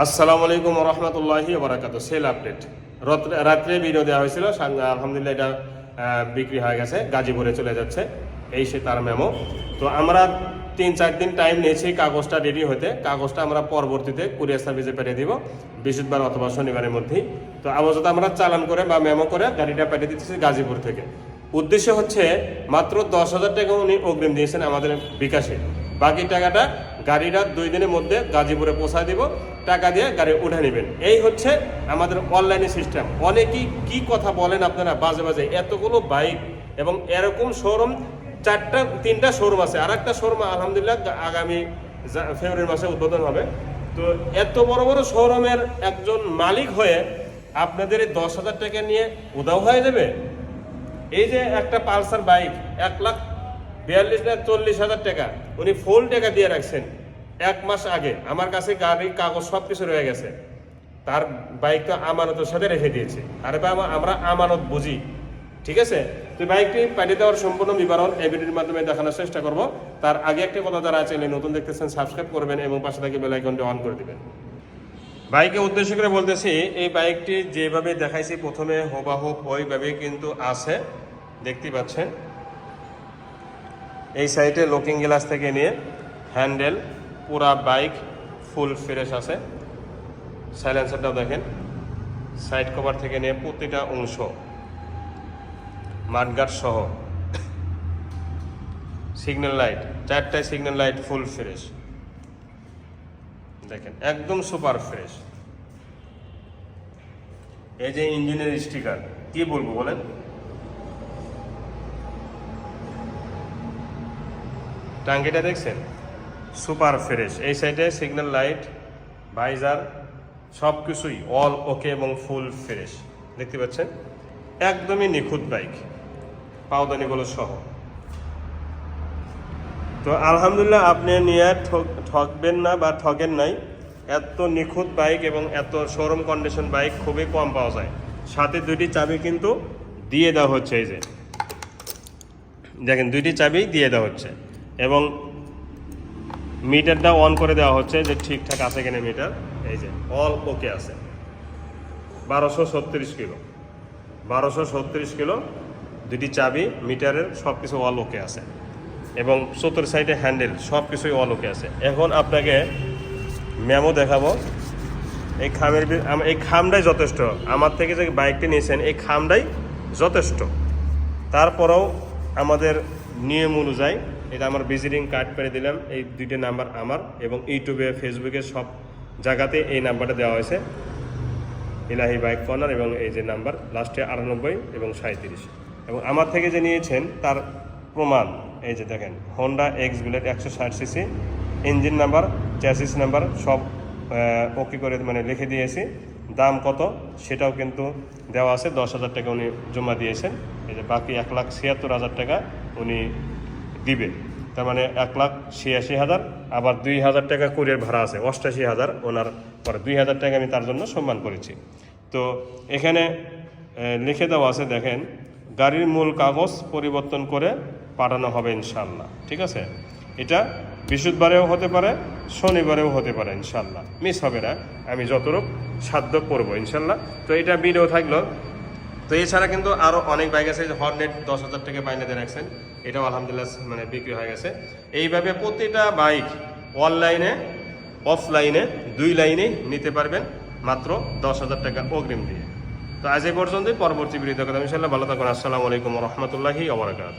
আসসালামু আলাইকুম রহমতুল্লাহি বারাকাতু সেল আপডেট। রাত্রে ভিডিও দেওয়া হয়েছিল আলহামদুলিল্লাহ এটা বিক্রি হয়ে গেছে, গাজীপুরে চলে যাচ্ছে। এই সে তার মেমো। তো আমরা তিন চার দিন টাইম নিয়েছি কাগজটা রেডি হতে। কাগজটা আমরা পরবর্তীতে কুরিয়ার সার্ভিসে পেঠিয়ে দিব, বৃহস্পতিবার অথবা শনিবারের মধ্যেই। তো আপাতত আমরা চালান করে বা মেমো করে গাড়িটা পাঠিয়ে দিতেছি গাজীপুর থেকে। উদ্দেশ্য হচ্ছে, মাত্র দশ হাজার টাকা উনি অগ্রিম দিয়েছেন আমাদের বিকাশে। বাকি টাকাটা গাড়িটা দুই দিনের মধ্যে গাজীপুরে পৌঁছায় দিব, টাকা দিয়ে গাড়ি উঠে নেবেন। এই হচ্ছে আমাদের অনলাইনে সিস্টেম অনেকেই কি কথা বলেন আপনারা বাজে বাজে? এতগুলো বাইক এবং এরকম শোরুম চারটা, তিনটা শোরুম আছে। আর একটা শোরুম আলহামদুলিল্লাহ আগামী ফেব্রুয়ারি মাসে উদ্বোধন হবে। তো এত বড় বড় শোরুমের একজন মালিক হয়ে আপনাদের এই দশ হাজার টাকা নিয়ে উদাও হয়ে যাবে? এই যে একটা পালসার বাইক এক লাখ বিয়াল্লিশ না চল্লিশ হাজার টাকা। উনি ফুল টাকা দিয়ে রাখছেন। এক মাস আগে। আমার কাছে গাড়ির কাগজ সব কিছু রয়ে গেছে। তার বাইকটা আমানতের সাথে রেখে দিয়েছে। আরে আমরা আমানত বুঝি। ঠিক আছে? তো বাইকটি পাঠিয়ে দেওয়ার সম্পূর্ণ বিবরণ এই ভিডিওর মাধ্যমে দেখানোর চেষ্টা করব। তার আগে একটা কথা যারা চ্যানেলে নতুন দেখতেছেন সাবস্ক্রাইব করবেন এবং পাশে থেকে বেল আইকনটি অন করে দিবেন। বাইকে উদ্দেশ্য করে বলতেছি, এই বাইকটি যেভাবে দেখাইছি, প্রথমে হোবাহুব ওইভাবে কিন্তু আছে। দেখতে পাচ্ছেন? এই সাইডে লুকিং গ্লাস থেকে নিয়ে হ্যান্ডেল, পুরা বাইক, ফুল ফ্রেশ আছে। সাইলেন্সারটাও দেখেন। সাইড কভার থেকে নিয়ে প্রতিটা অংশ মাঠগার্ড সহ। সিগন্যাল লাইট চারটায় সিগন্যাল লাইট ফুল ফ্রেশ। দেখেন, একদম সুপার ফ্রেশ। এই যে ইঞ্জিনের স্টিকার, কি বলব বলেন? টাঙ্কিটা দেখছেন? Super fresh. এই সাইডে সিগন্যাল লাইট ভাইজার সব কিছুই অল ওকে এবং ফুল ফ্রেশ দেখতে পাচ্ছেন? একদমই নিখুঁত বাইক পাওদানিগুলো সহ। তো আলহামদুলিল্লাহ আপনি নিয়ে ঠক- ঠকবেন না বা ঠকেন নাই। এত নিখুঁত বাইক এবং এত শোরুম কন্ডিশন বাইক খুবই কম পাওয়া যায়। সাথে দুইটি চাবি কিন্তু দিয়ে দেওয়া হচ্ছে এই যে। দেখেন, দুইটি চাবি দিয়ে দেওয়া হচ্ছে। এবং মিটারটা অন করে দেওয়া হচ্ছে যে ঠিকঠাক আছে কিনা মিটার। এই যে অল ওকে আছে। বারোশো ছত্রিশ কিলো। বারোশো ছত্রিশ কিলো দুটি চাবি, মিটারের সব কিছু অল ওকে আছে। এবং চতুর সাইডে হ্যান্ডেল সব কিছুই অল ওকে আছে। এখন আপনাকে ম্যামও দেখাবো। এই খামের এই খামটাই যথেষ্ট। আমার থেকে যে বাইকটি নিয়েছেন, এই খামটাই যথেষ্ট। তারপরেও আমাদের নিয়ম অনুযায়ী এটা আমার ভিজিটিং কার্ড পেরে দিলাম। এই দুইটা নাম্বার আমার এবং ইউটিউবে ফেসবুকে সব জায়গাতে এই নাম্বারটা দেওয়া হয়েছে। ইলাহি বাইক কর্নার এবং এই যে নাম্বার লাস্টে আটানব্বই এবং সাঁত্রিশ এবং আমার থেকে যে নিয়েছেন, তার প্রমাণ, এই যে দেখেন হন্ডা এক্স বুলেট একশো ষাট CC engine number chassis number সব ওকে করে মানে লিখে দিয়েছি। দাম কত, সেটাও কিন্তু দেওয়া আছে। দশ হাজার টাকা উনি জমা দিয়েছেন। এই যে বাকি এক লাখ ছিয়াত্তর হাজার টাকা উনি দিবে। তার মানে এক লাখ ছিয়াশি হাজার, আবার দুই হাজার টাকা কুরিয়ার ভাড়া আছে, অষ্টাশি হাজার ওনার পরে। দুই হাজার টাকা আমি তার জন্য সম্মান করেছি। তো এখানে লিখে দেওয়া আছে, দেখেন, গাড়ির মূল কাগজ পরিবর্তন করে পাঠানো হবে ইনশাল্লাহ ঠিক আছে? এটা বৃহস্পতিবারেও হতে পারে, শনিবারেও হতে পারে ইনশাল্লাহ মিস হবে না, আমি যতটুক সাধ্য করব ইনশাল্লাহ তো এটা ভিডিও থাকল তো এছাড়া কিন্তু আরও অনেক বাইক আছে, যে হর্নেট দশ হাজার টাকা বাইনাতে রাখছেন এটাও আলহামদুলিল্লাহ মানে বিক্রি হয়ে গেছে। এইভাবে প্রতিটা বাইক অনলাইনে অফলাইনে দুই লাইনেই নিতে পারবেন মাত্র দশ হাজার টাকা অগ্রিম দিয়ে। তো আজ এই পর্যন্তই, পরবর্তী বিরোধী কথা ইনশাল্লাহ ভালো থাকুন। আসসালামু আলাইকুম রহমতুল্লাহি অবরাকাত